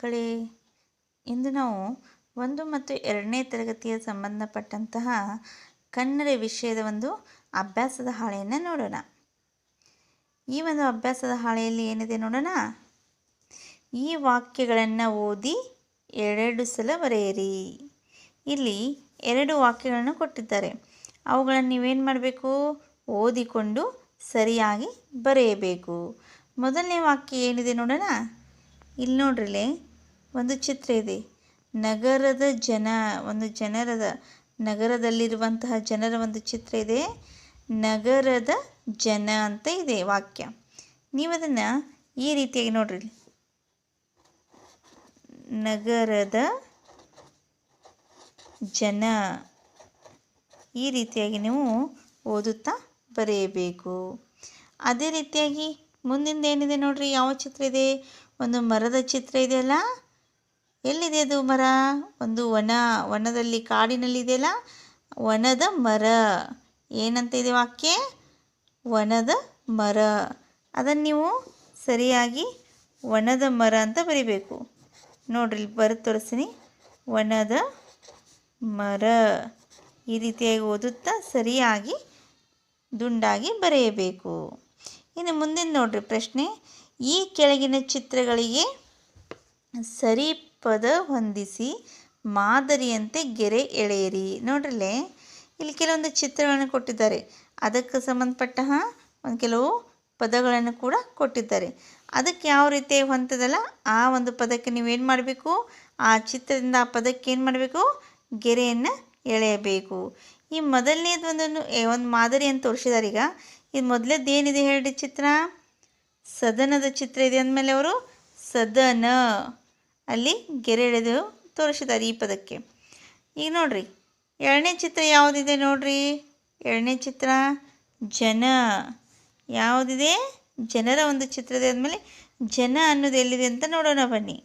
ಮಕ್ಕಳೇ, ಇಂದು ನಾವು ಒಂದು ಮತ್ತು ಎರಡನೇ ತರಗತಿಯ ಸಂಬಂಧಪಟ್ಟಂತಹ ಕನ್ನಡ ವಿಷಯದ ಒಂದು ಅಭ್ಯಾಸದ ಹಾಳೆಯನ್ನು ನೋಡೋಣ. ಈ ಒಂದು ಅಭ್ಯಾಸದ ಹಾಳೆಯಲ್ಲಿ ಏನಿದೆ ನೋಡೋಣ? ಈ ವಾಕ್ಯಗಳನ್ನು ಓದಿ ಎರಡು ಸಲ ಬರೆಯಿರಿ. ಇಲ್ಲಿ ಎರಡು ವಾಕ್ಯಗಳನ್ನು ಕೊಟ್ಟಿದ್ದಾರೆ. ಅವುಗಳನ್ನು ನೀವೇನು ಮಾಡಬೇಕು? ಓದಿಕೊಂಡು ಸರಿಯಾಗಿ ಬರೆಯಬೇಕು. ಮೊದಲನೇ ವಾಕ್ಯ ಏನಿದೆ ನೋಡೋಣ? ಇಲ್ಲಿ ನೋಡ್ರಿಲೆ ಒಂದು ಚಿತ್ರ ಇದೆ. ನಗರದ ಜನ, ಒಂದು ಜನರದ, ನಗರದಲ್ಲಿರುವಂತಹ ಜನರ ಒಂದು ಚಿತ್ರ ಇದೆ. ನಗರದ ಜನ ಅಂತ ಇದೆ ವಾಕ್ಯ. ನೀವು ಅದನ್ನು ಈ ರೀತಿಯಾಗಿ ನೋಡ್ರಿ. ನಗರದ ಜನ. ಈ ರೀತಿಯಾಗಿ ನೀವು ಓದುತ್ತಾ ಬರೆಯಬೇಕು. ಅದೇ ರೀತಿಯಾಗಿ ಮುಂದಿಂದ ಏನಿದೆ ನೋಡ್ರಿ, ಯಾವ ಚಿತ್ರ ಇದೆ? ಒಂದು ಮರದ ಚಿತ್ರ ಇದೆಯಲ್ಲ ಎಲ್ಲಿದೆ ಅದು ಮರ? ಒಂದು ವನ, ವನದಲ್ಲಿ ಕಾಡಿನಲ್ಲಿದೆಯಲ್ಲ ವನದ ಮರ. ಏನಂತ ಇದೆ ವಾಕ್ಯ? ವನದ ಮರ. ಅದನ್ನು ನೀವು ಸರಿಯಾಗಿ ವನದ ಮರ ಅಂತ ಬರಿಬೇಕು. ನೋಡ್ರಿ ಬರೆದು ತೋರಿಸ್ತೀನಿ. ವನದ ಮರ. ಈ ರೀತಿಯಾಗಿ ಓದುತ್ತಾ ಸರಿಯಾಗಿ ದುಂಡಾಗಿ ಬರೆಯಬೇಕು. ಇನ್ನು ಮುಂದಿನ ನೋಡ್ರಿ ಪ್ರಶ್ನೆ. ಈ ಕೆಳಗಿನ ಚಿತ್ರಗಳಿಗೆ ಸರಿ ಪದ ಹೊಂದಿಸಿ ಮಾದರಿಯಂತೆ ಗೆರೆ ಎಳೆಯಿರಿ. ನೋಡ್ರಲ್ಲೇ, ಇಲ್ಲಿ ಕೆಲವೊಂದು ಚಿತ್ರಗಳನ್ನು ಕೊಟ್ಟಿದ್ದಾರೆ. ಅದಕ್ಕೆ ಸಂಬಂಧಪಟ್ಟ ಒಂದು ಕೆಲವು ಪದಗಳನ್ನು ಕೂಡ ಕೊಟ್ಟಿದ್ದಾರೆ. ಅದಕ್ಕೆ ಯಾವ ರೀತಿ ಹೊಂತದಲ್ಲ ಆ ಒಂದು ಪದಕ್ಕೆ ನೀವೇನು ಮಾಡಬೇಕು? ಆ ಚಿತ್ರದಿಂದ ಆ ಪದಕ್ಕೆ ಏನು ಮಾಡಬೇಕು? ಗೆರೆಯನ್ನು ಎಳೆಯಬೇಕು. ಈ ಮೊದಲನೇದು ಒಂದನ್ನು ಒಂದು ಮಾದರಿ ಅಂತ ತೋರಿಸಿದ್ದಾರೆ ಈಗ. ಇದು ಮೊದಲೇದು ಏನಿದೆ ಹೇಳಿ ಚಿತ್ರ? ಸದನದ ಚಿತ್ರ ಇದೆ ಅಂದಮೇಲೆ ಅವರು, ಸದನ. ಅಲ್ಲಿ ಗೆರೆ ಎಳೆದು ತೋರಿಸಿದ್ದಾರೆ ಈ ಪದಕ್ಕೆ. ಈಗ ನೋಡ್ರಿ, ಎರಡನೇ ಚಿತ್ರ ಯಾವುದಿದೆ ನೋಡ್ರಿ? ಎರಡನೇ ಚಿತ್ರ ಜನ. ಯಾವುದಿದೆ? ಜನರ ಒಂದು ಚಿತ್ರದ ಆದಮೇಲೆ ಜನ ಅನ್ನೋದು ಎಲ್ಲಿದೆ ಅಂತ ನೋಡೋಣ ಬನ್ನಿ.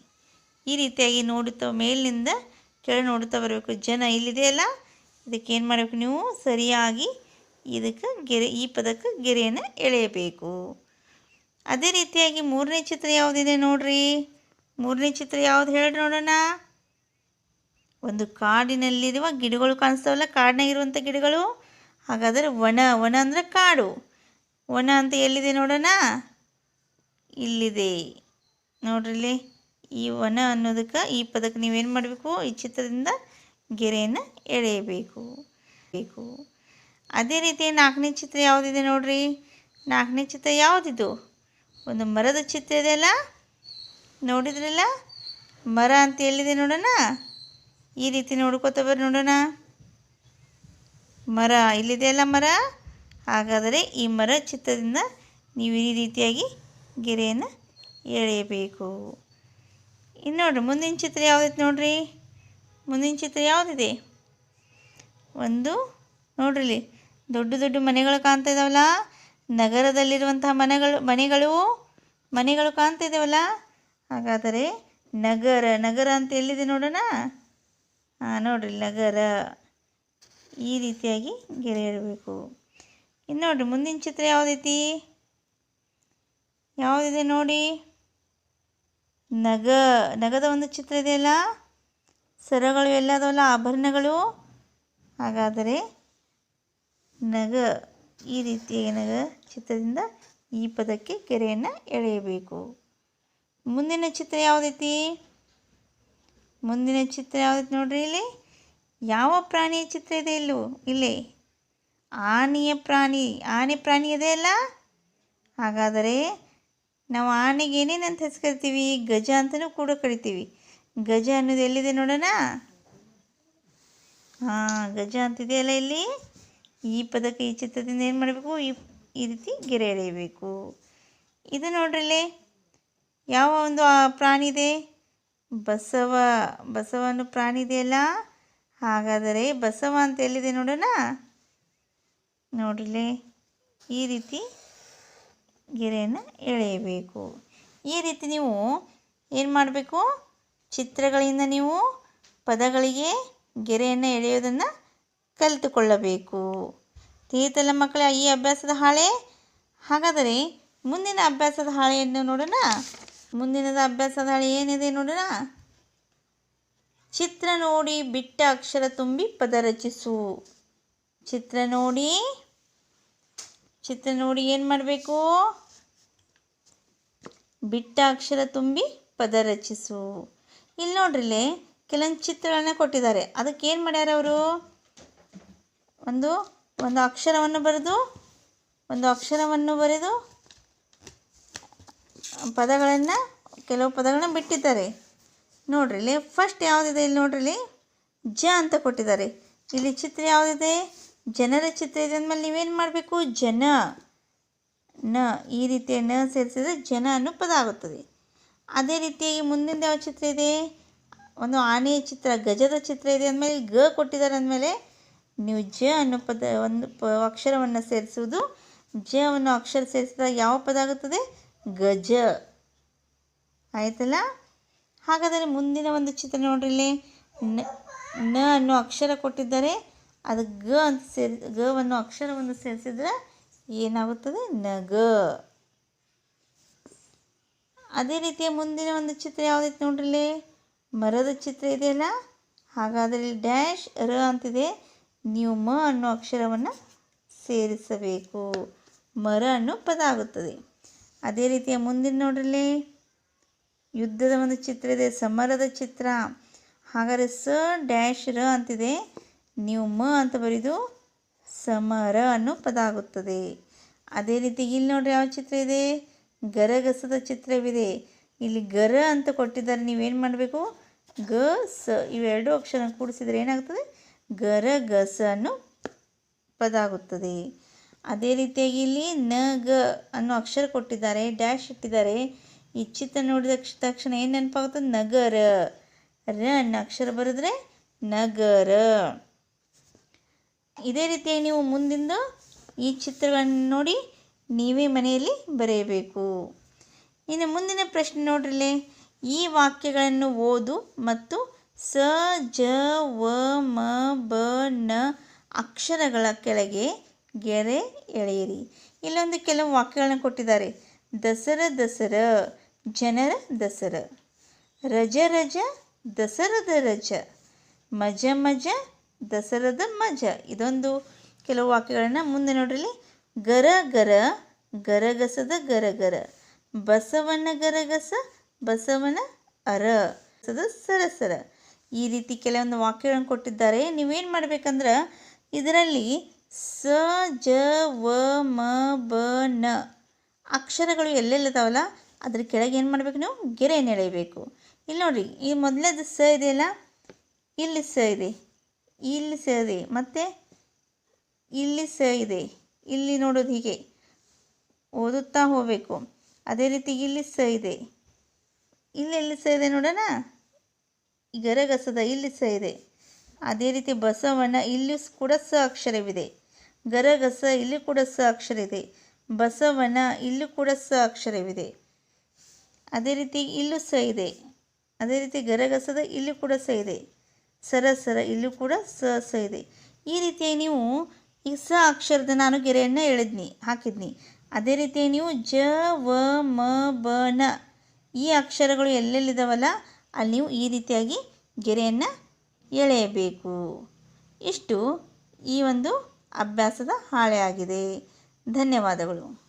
ಈ ರೀತಿಯಾಗಿ ನೋಡುತ್ತಾ, ಮೇಲಿನಿಂದ ಕೆಳ ನೋಡುತ್ತಾ ಬರಬೇಕು. ಜನ ಇಲ್ಲಿದೆಯಲ್ಲ ಇದಕ್ಕೆ ಏನು ಮಾಡಬೇಕು ನೀವು? ಸರಿಯಾಗಿ ಇದಕ್ಕೆ ಗೆರೆ, ಈ ಪದಕ್ಕೆ ಗೆರೆಯನ್ನು ಎಳೆಯಬೇಕು. ಅದೇ ರೀತಿಯಾಗಿ ಮೂರನೇ ಚಿತ್ರ ಯಾವುದಿದೆ ನೋಡ್ರಿ? ಮೂರನೇ ಚಿತ್ರ ಯಾವ್ದು ಹೇಳಿ ನೋಡೋಣ? ಒಂದು ಕಾಡಿನಲ್ಲಿರುವ ಗಿಡಗಳು ಕಾಣಿಸ್ತಾವಲ್ಲ ಕಾಡಿನಾಗಿರುವಂಥ ಗಿಡಗಳು? ಹಾಗಾದರೆ ವನ ವನ ಅಂದರೆ ಕಾಡು. ವನ ಅಂತ ಎಲ್ಲಿದೆ ನೋಡೋಣ? ಇಲ್ಲಿದೆ. ನೋಡ್ರಿಲ್ಲಿ ಈ ವನ ಅನ್ನೋದಕ್ಕೆ ಈ ಪದಕ್ಕೆ ನೀವೇನು ಮಾಡಬೇಕು? ಈ ಚಿತ್ರದಿಂದ ಗೆರೆಯನ್ನು ಎಳೆಯಬೇಕು. ಬೇಕು. ಅದೇ ರೀತಿ ನಾಲ್ಕನೇ ಚಿತ್ರ ಯಾವುದಿದೆ ನೋಡ್ರಿ? ನಾಲ್ಕನೇ ಚಿತ್ರ ಯಾವುದಿದು? ಒಂದು ಮರದ ಚಿತ್ರ ಇದೆಯಲ್ಲ ನೋಡಿದ್ರಲ್ಲ? ಮರ ಅಂತ ಎಲ್ಲಿದೆ ನೋಡೋಣ? ಈ ರೀತಿ ನೋಡ್ಕೋತ ಬರ್ರಿ ನೋಡೋಣ. ಮರ ಇಲ್ಲಿದೆಯಲ್ಲ ಮರ? ಹಾಗಾದರೆ ಈ ಮರ ಚಿತ್ರದಿಂದ ನೀವು ಈ ರೀತಿಯಾಗಿ ಗೆರೆಯನ್ನು ಎಳೆಯಬೇಕು. ಇನ್ನು ನೋಡ್ರಿ, ಮುಂದಿನ ಚಿತ್ರ ಯಾವುದೈತೆ ನೋಡ್ರಿ? ಮುಂದಿನ ಚಿತ್ರ ಯಾವುದಿದೆ? ಒಂದು ನೋಡ್ರಿ ದೊಡ್ಡ ದೊಡ್ಡ ಮನೆಗಳು ಕಾಣ್ತಾ ಇದ್ದಾವಲ್ಲ ನಗರದಲ್ಲಿರುವಂತಹ ಮನೆಗಳು ಮನೆಗಳು ಮನೆಗಳು ಕಾಣ್ತಾ ಇದಾವಲ್ಲ? ಹಾಗಾದರೆ ನಗರ ನಗರ ಅಂತ ಎಲ್ಲಿದೆ ನೋಡೋಣ? ಹಾಂ ನೋಡಿರಿ, ನಗರ. ಈ ರೀತಿಯಾಗಿ ಗೆರೆ ಇರಬೇಕು ಇನ್ನು ನೋಡಿರಿ, ಮುಂದಿನ ಚಿತ್ರ ಯಾವುದೈತಿ? ಯಾವುದಿದೆ ನೋಡಿ? ನಗ, ನಗದ ಒಂದು ಚಿತ್ರ ಇದೆಯಲ್ಲ ಸರಗಳು ಎಲ್ಲ ಅದಾವಲ್ಲ ಆಭರಣಗಳು. ಹಾಗಾದರೆ ನಗ, ಈ ರೀತಿಯ ನಗ ಚಿತ್ರದಿಂದ ಈ ಪದಕ್ಕೆ ಗೆರೆಯನ್ನು ಎಳೆಯಬೇಕು. ಮುಂದಿನ ಚಿತ್ರ ಯಾವುದೈತಿ? ಮುಂದಿನ ಚಿತ್ರ ಯಾವುದೈತಿ ನೋಡ್ರಿ ಇಲ್ಲಿ? ಯಾವ ಪ್ರಾಣಿಯ ಚಿತ್ರ ಇದೆ ಇಲ್ಲೂ? ಇಲ್ಲಿ? ಆನೆಯ ಪ್ರಾಣಿ. ಆನೆ ಪ್ರಾಣಿ ಇದೆ ಅಲ್ಲ? ಹಾಗಾದರೆ ನಾವು ಆನೆಗೆ ಏನೇನಂತ ಹೆಸರು ಕರಿತೀವಿ ಗಜ ಅಂತಲೂ ಕೂಡ ಕರಿತೀವಿ. ಗಜ ಅನ್ನೋದು ಎಲ್ಲಿದೆ ನೋಡೋಣ? ಹಾಂ, ಗಜ ಅಂತಿದೆಯಲ್ಲ ಇಲ್ಲಿ? ಈ ಪದಕ್ಕೆ ಈ ಚಿತ್ರದಿಂದ ಏನು ಮಾಡಬೇಕು? ಈ ಈ ರೀತಿ ಗೆರೆ ಎಳೆಯಬೇಕು ಇದು ನೋಡ್ರಿಲ್ಲಿ ಯಾವ ಒಂದು ಪ್ರಾಣಿದೆ? ಬಸವ, ಬಸವನ ಪ್ರಾಣಿದೆಯಲ್ಲ ಹಾಗಾದರೆ ಬಸವ ಅಂತ ಎಲ್ಲಿದೆ ನೋಡೋಣ? ನೋಡ್ರಿ ಈ ರೀತಿ ಗೆರೆಯನ್ನು ಎಳೆಯಬೇಕು. ಈ ರೀತಿ ನೀವು ಏನು ಮಾಡಬೇಕು? ಚಿತ್ರಗಳಿಂದ ನೀವು ಪದಗಳಿಗೆ ಗೆರೆಯನ್ನು ಎಳೆಯೋದನ್ನು ಕಲಿತುಕೊಳ್ಳಬೇಕು. ತೀರ್ಥಲ ಮಕ್ಕಳ, ಈ ಅಭ್ಯಾಸದ ಹಾಳೆ? ಹಾಗಾದರೆ ಮುಂದಿನ ಅಭ್ಯಾಸದ ಹಾಳೆಯನ್ನು ನೋಡೋಣ. ಮುಂದಿನದ ಅಭ್ಯಾಸದ ಹಾಳೆ ಏನಿದೆ ನೋಡೋಣ? ಚಿತ್ರ ನೋಡಿ ಬಿಟ್ಟ ಅಕ್ಷರ ತುಂಬಿ ಪದ ರಚಿಸು. ಚಿತ್ರ ನೋಡಿ ಚಿತ್ರ ನೋಡಿ ಏನು ಮಾಡಬೇಕು? ಬಿಟ್ಟ ಅಕ್ಷರ ತುಂಬಿ ಪದ ರಚಿಸು. ಇಲ್ಲಿ ನೋಡ್ರಿಲ್ಲಿ ಕೆಲವೊಂದು ಚಿತ್ರಗಳನ್ನ ಕೊಟ್ಟಿದ್ದಾರೆ. ಅದಕ್ಕೆ ಏನು ಮಾಡ್ಯಾರ ಅವರು? ಒಂದು ಒಂದು ಅಕ್ಷರವನ್ನು ಬರೆದು, ಒಂದು ಅಕ್ಷರವನ್ನು ಬರೆದು ಪದಗಳನ್ನು, ಕೆಲವು ಪದಗಳನ್ನ ಬಿಟ್ಟಿದ್ದಾರೆ. ನೋಡ್ರಿ, ಇಲ್ಲಿ ಫಸ್ಟ್ ಯಾವುದಿದೆ ಇಲ್ಲಿ ನೋಡ್ರಿ ಇಲ್ಲಿ ಜ ಅಂತ ಕೊಟ್ಟಿದ್ದಾರೆ. ಇಲ್ಲಿ ಚಿತ್ರ ಯಾವುದಿದೆ? ಜನರ ಚಿತ್ರ ಇದೆ ಅಂದಮೇಲೆ ನೀವೇನು ಮಾಡಬೇಕು? ಜನ. ನ, ಈ ರೀತಿಯ ನ ಸೇರಿಸಿದ್ರೆ ಜನ ಅನ್ನೋ ಪದ ಆಗುತ್ತದೆ. ಅದೇ ರೀತಿಯಾಗಿ ಮುಂದಿನ ಯಾವ ಚಿತ್ರ ಇದೆ? ಒಂದು ಆನೆಯ ಚಿತ್ರ, ಗಜದ ಚಿತ್ರ ಇದೆ ಅಂದಮೇಲೆ ಗ ಕೊಟ್ಟಿದ್ದಾರೆ ಅಂದಮೇಲೆ ನೀವು ಜ ಅನ್ನೋ ಪದ, ಒಂದು ಪ, ಅಕ್ಷರವನ್ನು ಸೇರಿಸುವುದು, ಜ ಅನ್ನೋ ಅಕ್ಷರ ಸೇರಿಸಿದಾಗ ಯಾವ ಪದ ಆಗುತ್ತದೆ? ಗಜ. ಆಯ್ತಲ್ಲ? ಹಾಗಾದರೆ ಮುಂದಿನ ಒಂದು ಚಿತ್ರ ನೋಡ್ರಿ ಇಲ್ಲಿ. ನ ಅನ್ನೋ ಅಕ್ಷರ ಕೊಟ್ಟಿದ್ದಾರೆ. ಅದು ಗ ಅಂತ ಸೇರಿ, ಗ ಅನ್ನೋ ಅಕ್ಷರವನ್ನು ಸೇರಿಸಿದ್ರೆ ಏನಾಗುತ್ತದೆ? ನಗ ಅದೇ ರೀತಿಯ ಮುಂದಿನ ಒಂದು ಚಿತ್ರ ಯಾವುದೈತೆ ನೋಡ್ರಿ ಇಲ್ಲಿ? ಮರದ ಚಿತ್ರ ಇದೆಯಲ್ಲ? ಹಾಗಾದರೆ ಡ್ಯಾಶ್ ರ ಅಂತಿದೆ. ನೀವು ಮ ಅನ್ನೋ ಅಕ್ಷರವನ್ನು ಸೇರಿಸಬೇಕು. ಮರ ಅನ್ನೋ ಪದ ಆಗುತ್ತದೆ. ಅದೇ ರೀತಿಯ ಮುಂದಿನ ನೋಡ್ರಲ್ಲಿ, ಯುದ್ಧದ ಒಂದು ಚಿತ್ರ ಇದೆ, ಸಮರದ ಚಿತ್ರ. ಹಾಗಾದರೆ ಸ ಡ್ಯಾಶ್ ರ ಅಂತಿದೆ, ನೀವು ಮ ಅಂತ ಬರೆದು ಸಮರ ಅನ್ನೋ ಪದ ಆಗುತ್ತದೆ. ಅದೇ ರೀತಿ ಇಲ್ಲಿ ನೋಡ್ರಿ ಯಾವ ಚಿತ್ರ ಇದೆ, ಗರಗಸದ ಚಿತ್ರವಿದೆ. ಇಲ್ಲಿ ಗರ ಅಂತ ಕೊಟ್ಟಿದ್ದಾರೆ, ನೀವೇನು ಮಾಡಬೇಕು? ಗ, ಸ ಇವೆರಡು ಅಕ್ಷರ ಕೂಡಿಸಿದರೆ ಏನಾಗ್ತದೆ? ಗರಗಸ ಅನ್ನೋ ಪದ ಆಗುತ್ತದೆ. ಅದೇ ರೀತಿಯಾಗಿ ಇಲ್ಲಿ ನ, ಗ ಅನ್ನೋ ಅಕ್ಷರ ಕೊಟ್ಟಿದ್ದಾರೆ ಡ್ಯಾಶ್ ಇಟ್ಟಿದ್ದಾರೆ. ಈ ಚಿತ್ರ ನೋಡಿದ ತಕ್ಷಣ ಏನು ನೆನಪಾಗುತ್ತೆ? ನಗರ. ರ ಅನ್ನೋ ಅಕ್ಷರ ಬರೆದ್ರೆ ನಗರ. ಇದೇ ರೀತಿಯಾಗಿ ನೀವು ಮುಂದಿಂದ ಈ ಚಿತ್ರಗಳನ್ನು ನೋಡಿ ನೀವೇ ಮನೆಯಲ್ಲಿ ಬರೆಯಬೇಕು. ಇನ್ನು ಮುಂದಿನ ಪ್ರಶ್ನೆ ನೋಡ್ರಿಲೆ. ಈ ವಾಕ್ಯಗಳನ್ನು ಓದು ಮತ್ತು ಸ, ಜ, ವ, ಮ, ಬ, ನ ಅಕ್ಷರಗಳ ಕೆಳಗೆ ಗೆರೆ ಎಳೆಯಿರಿ. ಇಲ್ಲೊಂದು ಕೆಲವು ವಾಕ್ಯಗಳನ್ನು ಕೊಟ್ಟಿದ್ದಾರೆ. ದಸರ ದಸರ, ಜನರ ದಸರ. ರಜ ರಜ, ದಸರದ ರಜ. ಮಜ ಮಜ, ದಸರದ ಮಜ. ಇದೊಂದು ಕೆಲವು ವಾಕ್ಯಗಳನ್ನು ಮುಂದೆ ನೋಡ್ರಿ. ಗರ ಗರ, ಗರಗಸದ ಗರಗರ ಬಸವನ ಗರಗಸ, ಬಸವನ ಅರ. ಸದ ಸರಸರ ಈ ರೀತಿ ಕೆಲವೊಂದು ವಾಕ್ಯಗಳನ್ನು ಕೊಟ್ಟಿದ್ದಾರೆ. ನೀವೇನು ಮಾಡ್ಬೇಕಂದ್ರೆ, ಇದರಲ್ಲಿ ಸ ಜ ವ ಮ ಬ ನ ಅಕ್ಷರಗಳು ಎಲ್ಲೆಲ್ಲಿದಾವಲ್ಲ? ಅದ್ರ ಕೆಳಗೆ ಏನು ಮಾಡಬೇಕು ನೀವು? ಗೆರೆ ಎಳೆಯಬೇಕು ಇಲ್ಲಿ ನೋಡಿರಿ, ಈ ಮೊದಲೇದು ಸ ಇದೆಯಲ್ಲ? ಇಲ್ಲಿ ಸ ಇದೆ. ಇಲ್ಲಿ ಸ ಇದೆ. ಮತ್ತು ಇಲ್ಲಿ ಸ ಇದೆ. ಇಲ್ಲಿ ನೋಡೋದು ಹೀಗೆ. ಓದುತ್ತಾ ಹೋಗಬೇಕು. ಅದೇ ರೀತಿ ಇಲ್ಲಿ ಸ ಇದೆ. ಇಲ್ಲಿ ಎಲ್ಲಿ ಸ ಇದೆ ನೋಡೋಣ? ಗರಗಸದ ಇಲ್ಲಿ ಸ ಇದೆ. ಅದೇ ರೀತಿ ಬಸವಣ್ಣ ಇಲ್ಲಿ ಕೂಡ ಸ ಅಕ್ಷರವಿದೆ ಗರಗಸ ಇಲ್ಲಿ ಕೂಡ ಸ ಅಕ್ಷರ ಇದೆ ಬಸವನ ಇಲ್ಲೂ ಕೂಡ ಸ ಅಕ್ಷರವಿದೆ ಅದೇ ರೀತಿ ಇಲ್ಲೂ ಸ ಇದೆ. ಅದೇ ರೀತಿ ಗರಗಸದ ಇಲ್ಲಿ ಕೂಡ ಸ ಇದೆ. ಸರ ಸರ ಇಲ್ಲೂ ಕೂಡ ಸ ಸ ಇದೆ. ಈ ರೀತಿಯಾಗಿ ನೀವು ಈ ಸ ಅಕ್ಷರದ ನಾನು ಗೆರೆಯನ್ನು ಎಳೆದ್ನಿ, ಹಾಕಿದ್ನಿ. ಅದೇ ರೀತಿ ನೀವು ಜ, ವ, ಮ, ಬ, ನ ಈ ಅಕ್ಷರಗಳು ಎಲ್ಲೆಲ್ಲಿದ್ದಾವಲ್ಲ ಅಲ್ಲಿ ನೀವು ಈ ರೀತಿಯಾಗಿ ಗೆರೆಯನ್ನು ಎಳೆಯಬೇಕು. ಇಷ್ಟು ಈ ಒಂದು ಅಭ್ಯಾಸದ ಹಾಳೆ ಆಗಿದೆ. ಧನ್ಯವಾದಗಳು.